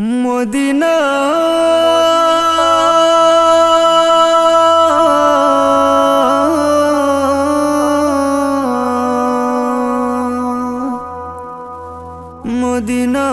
Medina. Medina.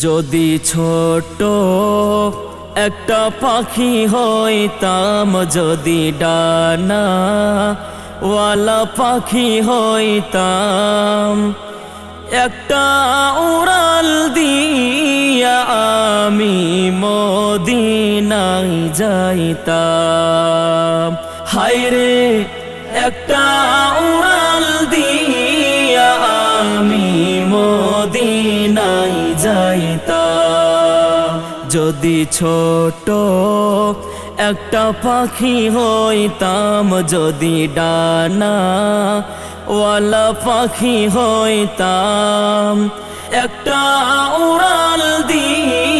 যদি ছোট একটা পাখি হইতাম যদি ডানা, ওয়ালা পাখি হইতাম। একটা উড়াল দিয়া আমি মদিনাই যাইতাম। হায়রে একটা যদি ছোট একটা পাখি হইতাম যদি ডানা ওয়ালা পাখি হইতাম একটা উড়াল দিয়া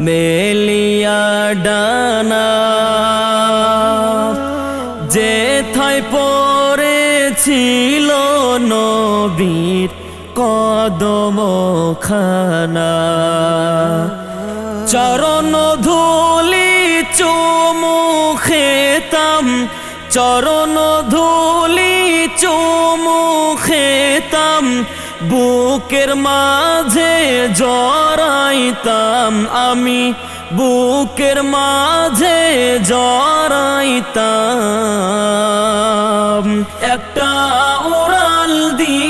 মেলিয়া ডানা যে থাই পড়েছিল নবীর কদম খানা চরণ ধুলি চুমু খেতাম চরণ ধুলি চুমু খেতাম বুকের মাঝে জড়াইতাম আমি বুকের মাঝে জড়াইতাম। একটা উড়াল দিয়া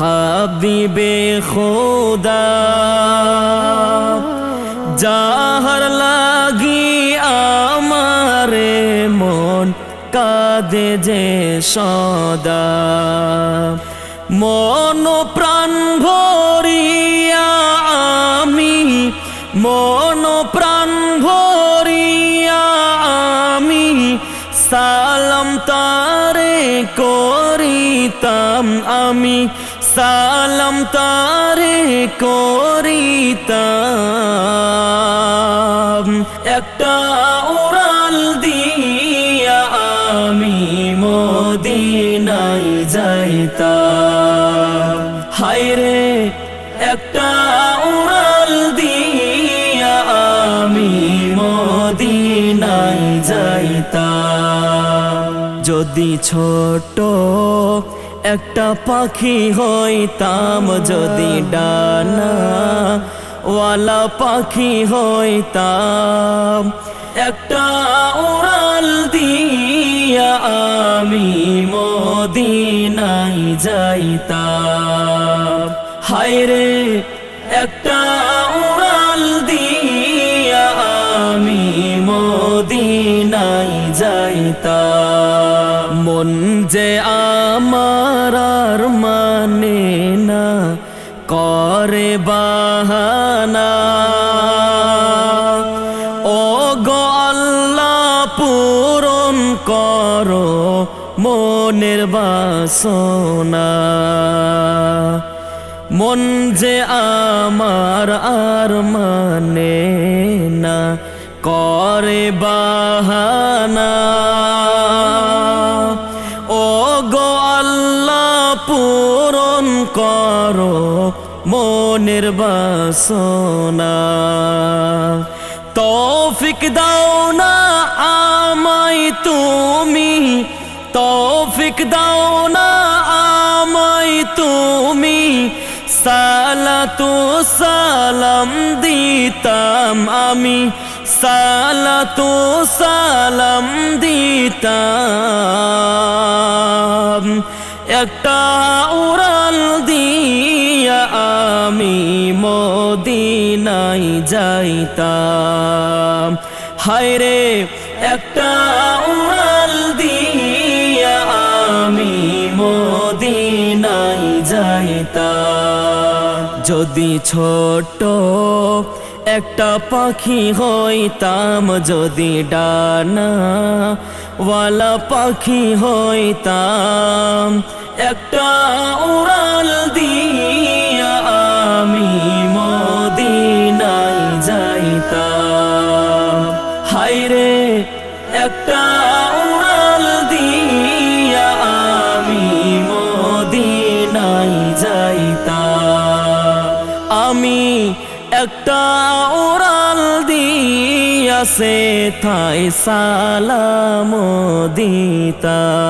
হাবিবে খোদা, যাহার লাগি আমারে মন কাঁদে যে সদা। মন প্রাণ ভরিয়া আমি, মন প্রাণ ভরিয়া আমি, সালাম তারে করিতাম আমি। সালাম তারে করিতাম। একটা উড়াল দিয়া আমি মদিনায় যাইতাম। হায়রে, একটা উড়াল দিয়া আমি মদিনায় যাইতাম। যদি ছোট একটা পাখি হইতাম যদি ডানা, ওয়ালা পাখি হইতাম। একটা উড়াল দিয়া আমি মদিনায় যাইতাম। হায়রে একটা উড়াল দিয়া আমি মদিনায় যাইতাম। মন যে আমার মানে না, করে বাহানা। ও গো আল্লাহ পূরণ করো মনের বাসনা। মন যে আমার আর মানে না, করে বাহানা। মনের বাসনা। তৌফিক দাও না আমায় তুমি। তৌফিক দাও না আমায় তুমি। সালাতু সালাম দিতাম আমি। সালাতু সালাম দিতাম। একটা উড়াল দিয়া আমি মদিনাই যাইতাম। হায়রে, একটা উড়াল দিয়া আমি মদিনাই যাইতাম। যদি ছোট একটা পাখি হইতাম, যদি ডানা ওয়ালা পাখি হইতাম, একটা উড়াল দিয়া একটা উড়াল দিয়া আমি মদিনাই যাইতা আমি একটা উড়াল দিয়াছে থাই সালাম দিতাম।